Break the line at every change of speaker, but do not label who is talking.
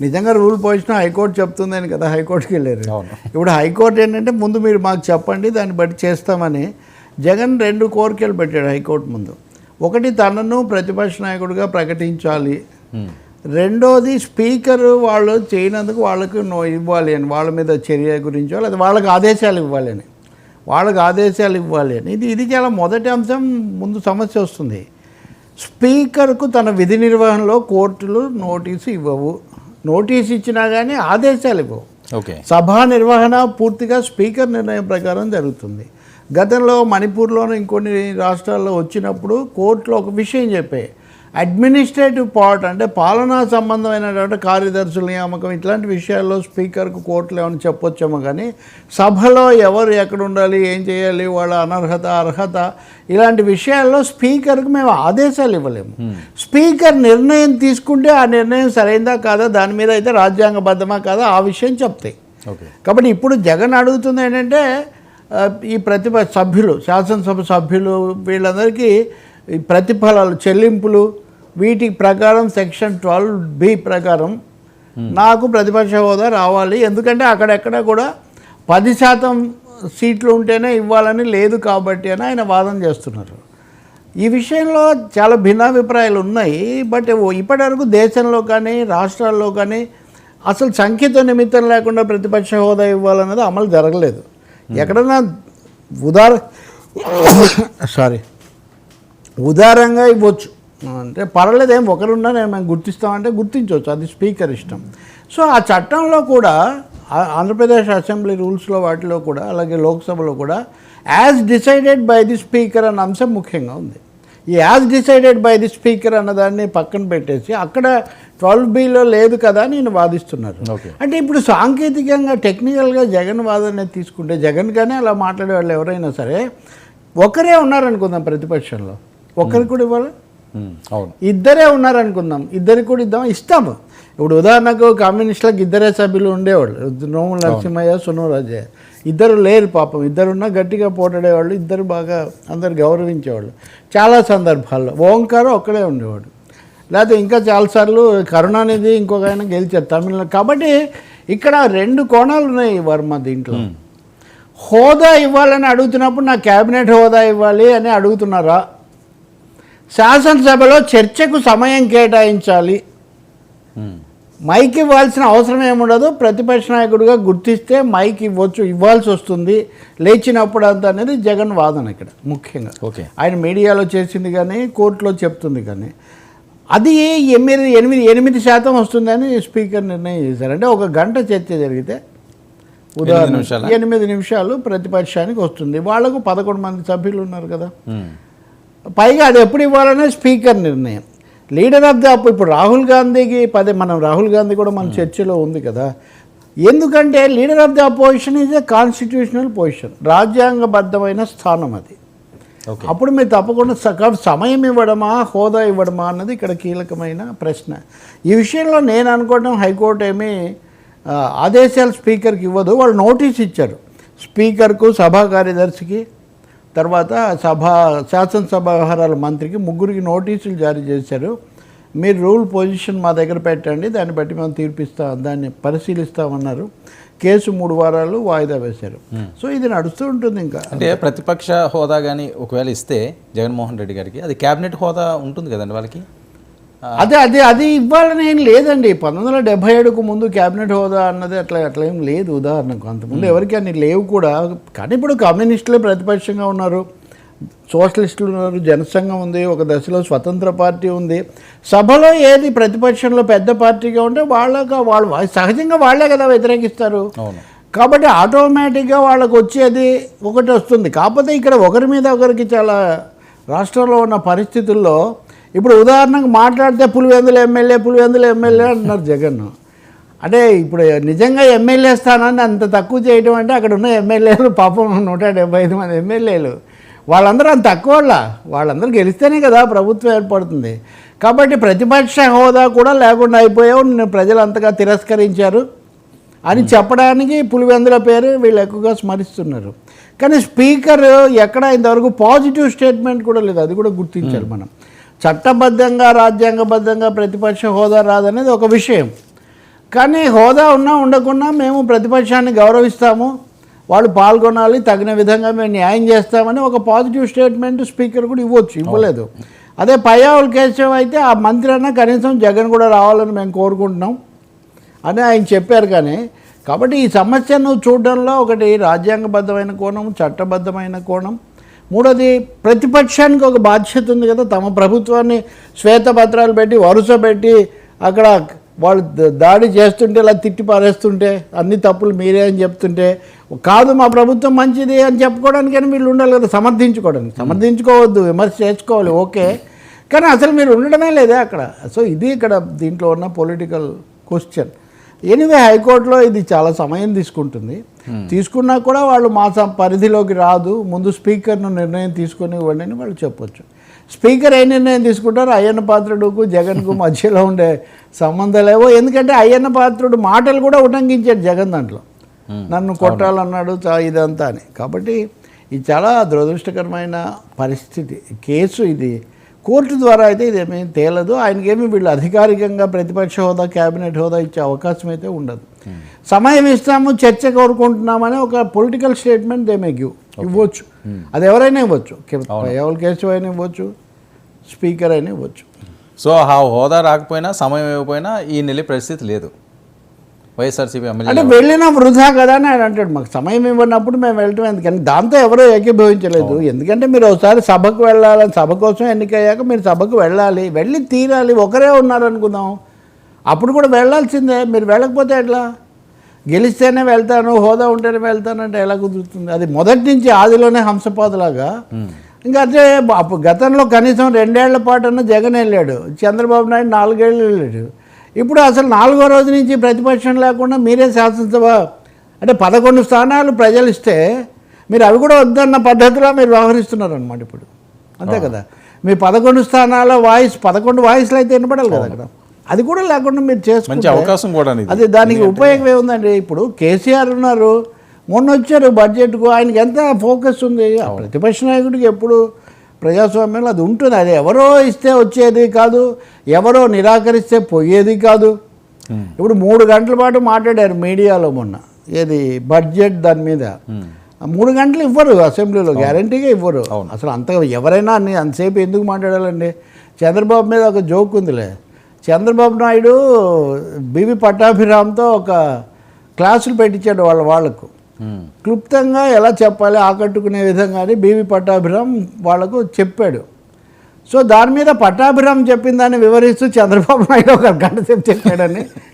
నిజంగా రూల్ పోయిన హైకోర్టు చెప్తుందని కదా హైకోర్టుకి వెళ్ళారు. ఇప్పుడు హైకోర్టు ఏంటంటే ముందు మీరు మాకు చెప్పండి దాన్ని బట్టి చేస్తామని జగన్ రెండు కోరికలు పెట్టాడు హైకోర్టు ముందు. ఒకటి తనను ప్రతిపక్ష నాయకుడిగా ప్రకటించాలి. రెండోది స్పీకర్ వాళ్ళు చేయనందుకు వాళ్ళకి నో ఇవ్వాలి అని వాళ్ళ మీద చర్య గురించో లేదా వాళ్ళకి ఆదేశాలు ఇవ్వాలి అని. వాళ్ళకి ఆదేశాలు ఇవ్వాలి అని. ఇది ఇది చాలా మొదటి అంశం ముందు సమస్య వస్తుంది. స్పీకర్కు తన విధి నిర్వహణలో కోర్టులు నోటీసు ఇవ్వవు. నోటీస్ ఇచ్చినా కానీ ఆదేశాలు ఇవ్వవు.
ఓకే.
సభా నిర్వహణ పూర్తిగా స్పీకర్ నిర్ణయం ప్రకారం జరుగుతుంది. గతంలో మణిపూర్లోని ఇంకొన్ని రాష్ట్రాల్లో వచ్చినప్పుడు కోర్టులో ఒక విషయం చెప్పే అడ్మినిస్ట్రేటివ్ పార్ట్ అంటే పాలనా సంబంధమైనటువంటి కార్యదర్శుల నియామకం ఇట్లాంటి విషయాల్లో స్పీకర్కు కోర్టులు ఏమైనా చెప్పొచ్చేమో కానీ సభలో ఎవరు ఎక్కడ ఉండాలి ఏం చేయాలి వాళ్ళ అనర్హత అర్హత ఇలాంటి విషయాల్లో స్పీకర్కు మేము ఆదేశాలు ఇవ్వలేము. స్పీకర్ నిర్ణయం తీసుకుంటే ఆ నిర్ణయం సరైందా కాదా దాని మీద అయితే రాజ్యాంగబద్ధమా కాదా ఆ విషయం చెప్తాయి కాబట్టి ఇప్పుడు జగన్ అడుగుతుంది ఏంటంటే ఈ ప్రతిభ సభ్యులు శాసనసభ సభ్యులు వీళ్ళందరికీ ప్రతిఫలాలు చెల్లింపులు వీటి ప్రకారం సెక్షన్ ట్వెల్వ్ బి ప్రకారం నాకు ప్రతిపక్ష హోదా రావాలి. ఎందుకంటే అక్కడెక్కడ కూడా పది శాతం సీట్లు ఉంటేనే ఇవ్వాలని లేదు కాబట్టి అని ఆయన వాదన చేస్తున్నారు. ఈ విషయంలో చాలా భిన్నాభిప్రాయాలు ఉన్నాయి. బట్ ఇప్పటివరకు దేశంలో కానీ రాష్ట్రాల్లో కానీ అసలు సంఖ్యతో నిమిత్తం లేకుండా ప్రతిపక్ష హోదా ఇవ్వాలన్నది అమలు జరగలేదు. ఎక్కడన్నా ఉదార సారీ ఉదారంగా ఇవ్వచ్చు. అంటే పర్వాలేదు ఏం ఒకరున్నా నేను మేము గుర్తిస్తామంటే గుర్తించవచ్చు అది స్పీకర్ ఇష్టం. సో ఆ చట్టంలో కూడా ఆంధ్రప్రదేశ్ అసెంబ్లీ రూల్స్లో వాటిలో కూడా అలాగే లోక్సభలో కూడా as decided by the speaker అన్న అంశం ముఖ్యంగా ఉంది. ఈ as decided by the speaker అన్నదాన్ని పక్కన పెట్టేసి అక్కడ ట్వెల్వ్ బిలో లేదు కదా అని నేను వాదిస్తున్నారు. అంటే ఇప్పుడు సాంకేతికంగా టెక్నికల్గా జగన్ వాదన తీసుకుంటే జగన్ కానీ అలా మాట్లాడే వాళ్ళు ఎవరైనా సరే ఒకరే ఉన్నారనుకుందాం ప్రతిపక్షంలో. ఒకరికి కూడా ఇవ్వాలి? ఇద్దరే ఉన్నారనుకుందాం. ఇద్దరికి కూడా ఇద్దాం ఇస్తాము. ఇప్పుడు ఉదాహరణకు కమ్యూనిస్టులకు ఇద్దరే సభ్యులు ఉండేవాళ్ళు. నోముల నరసింహయ్య సునోరాజయ్య ఇద్దరు లేరు పాపం. ఇద్దరున్నా గట్టిగా పోటాడేవాళ్ళు ఇద్దరు బాగా అందరు గౌరవించేవాళ్ళు. చాలా సందర్భాల్లో ఓంకారం ఒక్కడే ఉండేవాడు. లేకపోతే ఇంకా చాలాసార్లు కరుణానిధి ఇంకొక ఆయన గెలిచారు తమిళనాడు కాబట్టి ఇక్కడ రెండు కోణాలు ఉన్నాయి వర్మ దీంట్లో. హోదా ఇవ్వాలని అడుగుతున్నప్పుడు నా క్యాబినెట్ హోదా ఇవ్వాలి అని అడుగుతున్నారా? శాసనసభలో చర్చకు సమయం కేటాయించాలి. మైక్ ఇవ్వాల్సిన అవసరం ఏముండదు. ప్రతిపక్ష నాయకుడిగా గుర్తిస్తే మైక్ ఇవ్వచ్చు ఇవ్వాల్సి వస్తుంది. లేచినప్పుడు అంత అనేది జగన్ వాదన ఇక్కడ ముఖ్యంగా.
ఓకే.
ఆయన మీడియాలో చేసింది కానీ కోర్టులో చెప్తుంది కానీ. అది ఎనిమిది ఎనిమిది ఎనిమిది శాతం వస్తుందని స్పీకర్ నిర్ణయం చేశారు. అంటే ఒక గంట చర్చ జరిగితే ఉదాహరణ? ఎనిమిది నిమిషాలు? ప్రతిపక్షానికి వస్తుంది. వాళ్ళకు పదకొండు మంది సభ్యులు ఉన్నారు కదా. పైగా అది ఎప్పుడు ఇవ్వాలనే స్పీకర్ నిర్ణయం. లీడర్ ఆఫ్ ద అప్- ఇప్పుడు రాహుల్ గాంధీకి పదే మనం రాహుల్ గాంధీ కూడా మన చర్చలో ఉంది కదా. ఎందుకంటే leader of the opposition is a constitutional position రాజ్యాంగబద్ధమైన స్థానం అది. అప్పుడు మీరు తప్పకుండా సగం సమయం ఇవ్వడమా హోదా ఇవ్వడమా అన్నది ఇక్కడ కీలకమైన ప్రశ్న. ఈ విషయంలో నేను అనుకోవడం హైకోర్టు ఏమీ ఆదేశాలు స్పీకర్కి ఇవ్వదు వాళ్ళు నోటీస్ ఇచ్చారు. స్పీకర్కు సభా కార్యదర్శికి తర్వాత సభ శాసనసభ వ్యవహారాల మంత్రికి ముగ్గురికి నోటీసులు జారీ చేశారు. మీరు రూల్ పొజిషన్ మా దగ్గర పెట్టండి దాన్ని బట్టి మేము తీర్పిస్తాం దాన్ని పరిశీలిస్తామన్నారు. కేసు మూడు వారాలు వాయిదా వేశారు. సో ఇది నడుస్తూ ఉంటుంది ఇంకా.
అంటే ప్రతిపక్ష హోదా కానీ ఒకవేళ ఇస్తే జగన్మోహన్ రెడ్డి గారికి అది క్యాబినెట్ హోదా ఉంటుంది కదండి వాళ్ళకి?
అదే అదే అది ఇవ్వాలని ఏం లేదండి. పంతొమ్మిది వందల డెబ్బై ఏడుకు ముందు క్యాబినెట్ హోదా అన్నది అట్లా అట్లా ఏం లేదు ఉదాహరణకు. అంతకుముందు ఎవరికి అన్ని లేవు కూడా. కానీ ఇప్పుడు కమ్యూనిస్టులే ప్రతిపక్షంగా ఉన్నారు. సోషలిస్టులు ఉన్నారు జనసంఘం ఉంది ఒక దశలో స్వతంత్ర పార్టీ ఉంది. సభలో ఏది ప్రతిపక్షంలో పెద్ద పార్టీగా ఉంటే వాళ్ళగా వాళ్ళు సహజంగా వాళ్ళే కదా వ్యతిరేకిస్తారు. కాబట్టి ఆటోమేటిక్గా వాళ్ళకు వచ్చేది ఒకటి వస్తుంది. కాకపోతే ఇక్కడ ఒకరి మీద ఒకరికి చాలా రాష్ట్రంలో ఉన్న పరిస్థితుల్లో ఇప్పుడు ఉదాహరణకు మాట్లాడితే పులివెందుల ఎమ్మెల్యే పులివెందుల ఎమ్మెల్యే అంటున్నారు జగన్. అంటే ఇప్పుడు నిజంగా ఎమ్మెల్యే స్థానాన్ని అంత తక్కువ చేయడం అంటే అక్కడ ఉన్న ఎమ్మెల్యేలు పాపం నూట డెబ్బై ఐదు మంది ఎమ్మెల్యేలు. వాళ్ళందరూ అంత తక్కువ వాళ్ళ వాళ్ళందరూ గెలిస్తేనే కదా ప్రభుత్వం ఏర్పడుతుంది. కాబట్టి ప్రతిపక్ష హోదా కూడా లేకుండా అయిపోయావు. నిన్ను ప్రజలు అంతగా తిరస్కరించారు అని చెప్పడానికి పులివెందుల పేరు వీళ్ళు ఎక్కువగా స్మరిస్తున్నారు. కానీ స్పీకర్ ఎక్కడ ఇంతవరకు పాజిటివ్ స్టేట్మెంట్ కూడా లేదు. అది కూడా గుర్తించాలి మనం. చట్టబద్ధంగా రాజ్యాంగబద్ధంగా ప్రతిపక్ష హోదా రాదనేది ఒక విషయం. కానీ హోదా ఉన్నా ఉండకున్నా మేము ప్రతిపక్షాన్ని గౌరవిస్తాము. వాళ్ళు పాల్గొనాలి తగిన విధంగా మేము న్యాయం చేస్తామని ఒక పాజిటివ్ స్టేట్మెంట్ స్పీకర్ కూడా ఇవ్వచ్చు ఇవ్వలేదు. అదే పయ్యావుల కేశవ్ అయితే ఆ మంత్రి అన్న కనీసం జగన్ కూడా రావాలని మేము కోరుకుంటున్నాం అని ఆయన చెప్పారు కానీ కాబట్టి ఈ సమస్యను చూడడంలో ఒకటి రాజ్యాంగబద్ధమైన కోణం చట్టబద్ధమైన కోణం మూడోది ప్రతిపక్షానికి ఒక బాధ్యత ఉంది కదా. తమ ప్రభుత్వాన్ని శ్వేతపత్రాలు పెట్టి వరుస పెట్టి అక్కడ వాళ్ళు దాడి చేస్తుంటే ఇలా తిట్టి పారేస్తుంటే అన్ని తప్పులు మీరే అని చెప్తుంటే కాదు మా ప్రభుత్వం మంచిది అని చెప్పుకోవడానికైనా వీళ్ళు ఉండాలి కదా సమర్థించుకోవడానికి. సమర్థించుకోవద్దు విమర్శ చేసుకోవాలి ఓకే. కానీ అసలు మీరు ఉండడమే లేదే అక్కడ. సో ఇది ఇక్కడ దీంట్లో ఉన్న పొలిటికల్ క్వశ్చన్ ఎనివే హైకోర్టులో ఇది చాలా సమయం తీసుకుంటుంది. తీసుకున్నా కూడా వాళ్ళు మా సం- పరిధిలోకి రాదు. ముందు స్పీకర్ను నిర్ణయం తీసుకొని ఇవ్వండి అని వాళ్ళు చెప్పొచ్చు. స్పీకర్ ఏ నిర్ణయం తీసుకుంటారో? అయ్యన్న పాత్రుడుకు జగన్కు మధ్యలో ఉండే సంబంధాలేవో. ఎందుకంటే అయ్యన్న పాత్రుడు మాటలు కూడా ఉల్లంఘించాడు జగన్ దాంట్లో. నన్ను కొట్టాలన్నాడు చా- ఇదంతా అని. కాబట్టి ఇది చాలా దురదృష్టకరమైన పరిస్థితి. కేసు ఇది. కోర్టు ద్వారా అయితే ఇదేమీ తేలదు. ఆయనకేమీ వీళ్ళు అధికారికంగా ప్రతిపక్ష హోదా క్యాబినెట్ హోదా ఇచ్చే అవకాశం అయితే ఉండదు. సమయం ఇస్తాము చర్చ కోరుకుంటున్నామని ఒక political statement they may give. ఇవ్వచ్చు. అది ఎవరైనా ఇవ్వచ్చు. ఎవరి కేసు అయినా ఇవ్వచ్చు. స్పీకర్ అయినా ఇవ్వచ్చు.
సో ఆ హోదా రాకపోయినా సమయం ఇవ్వకపోయినా ఈ నెల పరిస్థితి లేదు. వైఎస్ఆర్సీపీ
అంటే
ఎమ్మెల్యే
వెళ్ళిన వృధా కదా అని ఆయన అంటాడు మాకు సమయం ఇవ్వనప్పుడు మేము వెళ్ళటం ఎందుకని? దాంతో ఎవరో ఏకీభవించలేదు. ఎందుకంటే మీరు ఒకసారి సభకు వెళ్ళాలని సభ కోసం ఎన్నికయ్యాక మీరు సభకు వెళ్ళాలి వెళ్ళి తీరాలి ఒకరే ఉన్నారనుకుందాం. అప్పుడు కూడా వెళ్ళాల్సిందే. మీరు వెళ్ళకపోతే ఎట్లా? గెలిస్తేనే వెళ్తాను హోదా ఉంటేనే వెళ్తానంటే ఎలా కుదురుతుంది? అది మొదటి నుంచి ఆదిలోనే హంసపాదులాగా ఇంకా అదే గతంలో కనీసం రెండేళ్ళ పాటన్నా జగన్ వెళ్ళాడు. చంద్రబాబు నాయుడు నాలుగేళ్ళు వెళ్ళాడు. ఇప్పుడు అసలు నాలుగో రోజు నుంచి ప్రతిపక్షం లేకుండా మీరే శాసనసభ అంటే పదకొండు స్థానాలు ప్రజలు ఇస్తే మీరు అవి కూడా వద్దన్న పద్ధతిలో మీరు వ్యవహరిస్తున్నారు అనమాట ఇప్పుడు. అంతే కదా? మీ పదకొండు స్థానాల వాయిస్ పదకొండు వాయిస్లు అయితే వినపడాలి కదా అక్కడ. అది కూడా లేకుండా మీరు
మంచి
చేసుకుంటే
అవకాశం కూడా.
అది దానికి ఉపయోగం ఏముందండి? ఇప్పుడు కేసీఆర్ ఉన్నారు మొన్న వచ్చారు బడ్జెట్కు ఆయనకి ఎంత ఫోకస్ ఉంది? ప్రతిపక్ష నాయకుడికి ఎప్పుడు ప్రజాస్వామ్యంలో అది ఉంటుంది. అది ఎవరో ఇస్తే వచ్చేది కాదు ఎవరో నిరాకరిస్తే పోయేది కాదు. ఇప్పుడు మూడు గంటల పాటు మాట్లాడారు మీడియాలో మొన్న. ఏది? బడ్జెట్ దాని మీద. ఆ మూడు గంటలు ఇవ్వరు అసెంబ్లీలో గ్యారంటీగా ఇవ్వరు. అసలు అంత ఎవరైనా అన్ని అంతసేపు ఎందుకు మాట్లాడాలండి? చంద్రబాబు మీద ఒక జోక్ ఉందిలే. చంద్రబాబు నాయుడు బివి పట్టాభిరామ్తో ఒక క్లాసులు పెట్టించాడు వాళ్ళ వాళ్ళకు. క్లుప్తంగా ఎలా చెప్పాలి ఆకట్టుకునే విధంగా బీవి పట్టాభిరామ్ వాళ్ళకు చెప్పాడు. సో దాని మీద పట్టాభిరామ్ చెప్పిన దాన్ని వివరిస్తూ చంద్రబాబు నాయుడు ఒక గంట సేపు చెప్పాడని